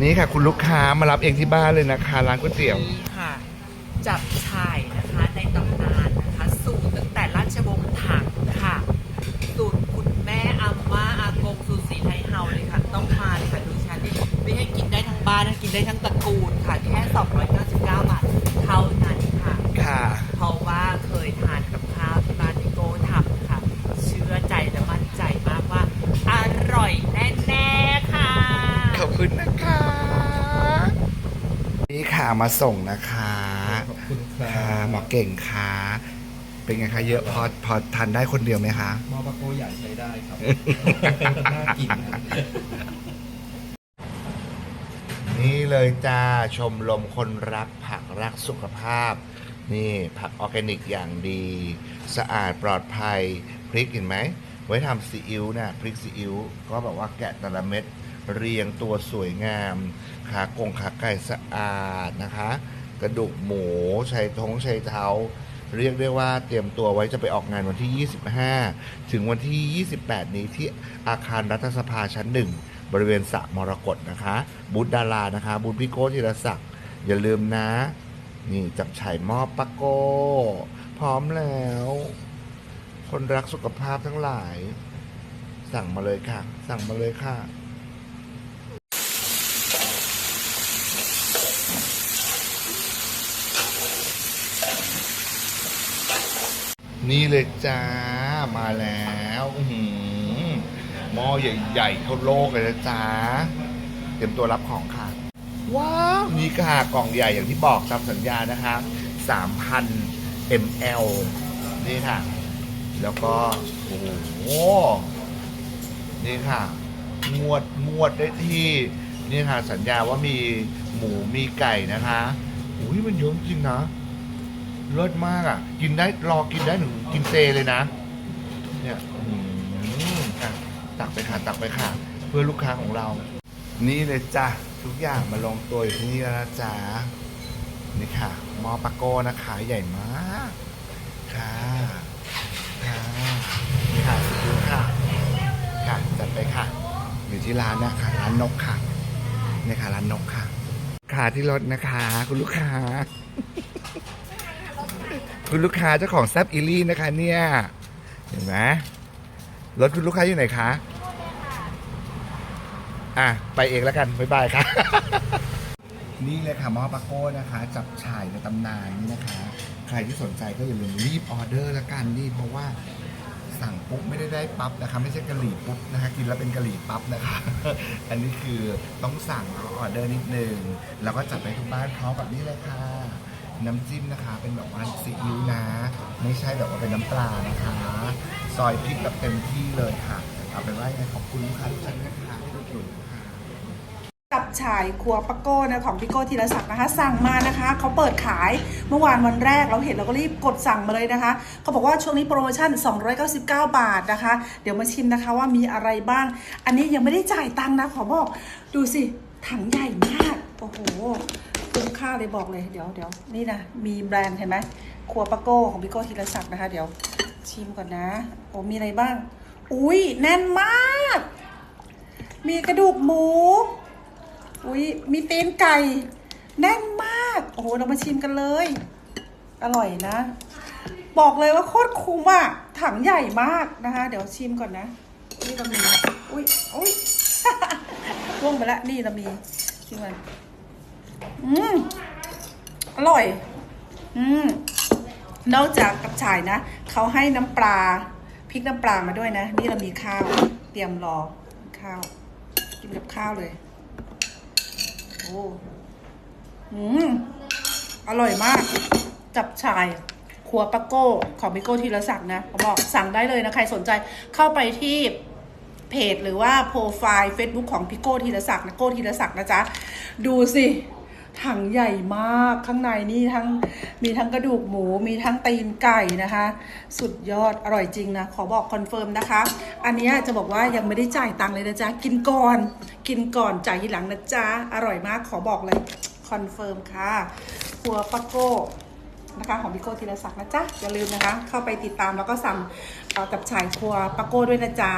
นี่ค่ะ คุณลูกค้ามารับเองที่บ้านเลยนะคะ ร้านก๋วยเตี๋ยว นี่ค่ะ จับชายนะคะในตำนานนะคะ สูตรตั้งแต่ราชวงศ์ถังค่ะ สูตรคุณแม่อาม่าอากงสูตรสีไทยเฮาเลยค่ะ ต้องมาเลยค่ะดูฉันนี่ไม่ให้กินได้ทั้งบ้านนะกินได้ทั้งตระกูลค่ะ แค่ 299 บาทเท่านั้นค่ะ ค่ะ เพราะว่าเคยทานกับข้าวที่บ้านพี่โก้ทำค่ะ เชื่อใจและมั่นใจมากว่า อร่อยแน่ๆค่ะ ขอบคุณนะคะ นี่ค่ะมาส่งนะคะขอบคุณครัค่ะบหมอเก่งค่ะเป็นไงคะเยอะพอพอทานได้คนเดียวไหมคะหม้อปลาโกใหญ่ใช้ได้ครับ น่ากินนะนี่เลยจ้าชมรมคนรักผักรักสุขภาพ นี่ผักออร์แกนิกอย่างดี สะอาดปลอดภัยพริกเห็นไหม ไว้ทำซีอิ๊วนะพริกซีอิ๊วก็แบบว่าแกะแต่ละเม็ด เรียงตัวสวยงาม ขากงขาไก่สะอาดนะคะ กระดูกหมูชัยทงชัยเท้า เรียกได้ว่าเตรียมตัวไว้จะไปออกงานวันที่ 25 ถึงวันที่ 28 นี้ที่อาคารรัฐสภาชั้นหนึ่งบริเวณสระมรกตนะคะ บูธดารานะคะ บูธพี่โก้ธีรศักดิ์อย่าลืมนะ นี่จับฉ่ายมอบปะโก้พร้อมแล้ว คนรักสุขภาพทั้งหลาย สั่งมาเลยค่ะ สั่งมาเลยค่ะ นี่เลยจ้ามาแล้วอื้อหือหม้อใหญ่ๆเท่าโลกเลยนะจ้าเตรียมตัวรับของค่ะ ว้าวนี่ค่ะกล่องใหญ่อย่างที่บอกตามสัญญานะคะ3,000 ml นี่ค่ะ แล้วก็ โอ้โหนี่ค่ะงวดงวดได้ที่ นี่ค่ะสัญญาว่ามีหมูมีไก่นะคะ อุ้ยมันเยอะจริงนะ เลิศมากอะ กินได้รอกินได้หนึ่งกินเซเลยนะ เนี่ยอืมอะตักไปค่ะตักไปค่ะ เพื่อลูกค้าของเรา นี่เลยจ้ะทุกอย่างมาลงตัวอยู่ที่นี่แล้วนะจ๊ะนี่ค่ะมอปาโก้นะคะใหญ่มากค่ะค่ะนี่ค่ะสุดยอดค่ะค่ะจัดไปค่ะ อยู่ที่ร้านนะคะร้านนกค่ะนี่ค่ะร้านนกค่ะค่ะที่รถนะคะ คุณลูกค้า คุณลูกค้าเจ้าของแซบอิลี่นะคะเนี่ย เห็นไหมรถคุณลูกค้าอยู่ไหนคะอะ ไปเองแล้วกันบ๊ายบายค่ะ นี่เลยค่ะมอปาโก้นะคะ จับฉ่ายในตำนานนี่นะคะ ใครที่สนใจก็อย่าลืมรีบออเดอร์ละกันนี่เพราะว่าสั่งปุ๊บไม่ได้ได้ปั๊บนะคะไม่ใช่กะหรี่ปุ๊บนะคะกินแล้วเป็นกะหรี่ปั๊บนะคะ อันนี้คือต้องสั่งแล้วออเดอร์นิดนึงแล้วก็จัดไปทุกบ้านพร้อมกับนี่เลยค่ะ น้ำจิ้มนะคะ เป็นแบบว่าซีอิ๊วนะ ไม่ใช่แบบว่าเป็นน้ำปลานะคะ ซอยพริกแบบเต็มที่เลยค่ะ เอาเป็นว่ายังไงขอบคุณลูกค้าทุกท่านนะคะที่อุดหนุนค่ะกับฉายครัวปะโก้นะของพี่โก้ธีรศักดิ์นะคะ สั่งมานะคะ เขาเปิดขายเมื่อวานวันแรกเราเห็นเราก็รีบกดสั่งมาเลยนะคะ เขาบอกว่าช่วงนี้โปรโมชั่น 299 บาทนะคะ เดี๋ยวมาชิมนะคะว่ามีอะไรบ้าง อันนี้ยังไม่ได้จ่ายตังค์นะขอบอกดูสิถังใหญ่มากโอ้โห คุ้มค่าเลยบอกเลยเดี๋ยวเดี๋ยวนี่นะมีแบรนด์เห็นไหมครัวปะโก้ของพี่โก้ธีรศักดิ์นะคะ เดี๋ยวชิมก่อนนะโอ้มีอะไรบ้าง อุ้ยแน่นมาก มีกระดูกหมู อุ้ยมีเตีนไก่ แน่นมาก โอ้โหเรามาชิมกันเลย อร่อยนะ บอกเลยว่าโคตรคุ้มอะถังใหญ่มากนะคะ เดี๋ยวชิมก่อนนะนี่เรามีอุ้ยอุ้ยร่วงไปล้วนี่เรามีชิมกัน อืมอร่อย อืมนอกจากกับฉ่ายนะเขาให้น้ำปลาพริกน้ำปลามาด้วยนะ นี่เรามีข้าว เตรียมรอข้าว กินกับข้าวเลย โอ้อืมอร่อยมาก จับชายครัวปะโก้ของพิโก้ธีรศักดิ์นะเขาบอกสั่งได้เลยนะ ใครสนใจเข้าไปที่เพจหรือว่าโปรไฟล์ Facebook ของพิโก้ธีรศักดิ์นะโก้ธีรศักดิ์นะจ๊ะ ดูสิ ถังใหญ่มากข้างในนี่ทั้งมีทั้งกระดูกหมูมีทั้งตีนไก่นะคะ สุดยอดอร่อยจริงนะ ขอบอกคอนเฟิร์มนะคะ อันนี้จะบอกว่ายังไม่ได้จ่ายตังค์เลยนะจ๊ะ กินก่อน กินก่อนจ่ายทีหลังนะจ๊ะ อร่อยมากขอบอกเลยคอนเฟิร์มค่ะครัวปะโก้นะคะของพี่โก้ธีรศักดิ์นะจ๊ะ อย่าลืมนะคะ เข้าไปติดตามแล้วก็สั่งกับฉายครัวปะโก้ด้วยนะจ๊ะ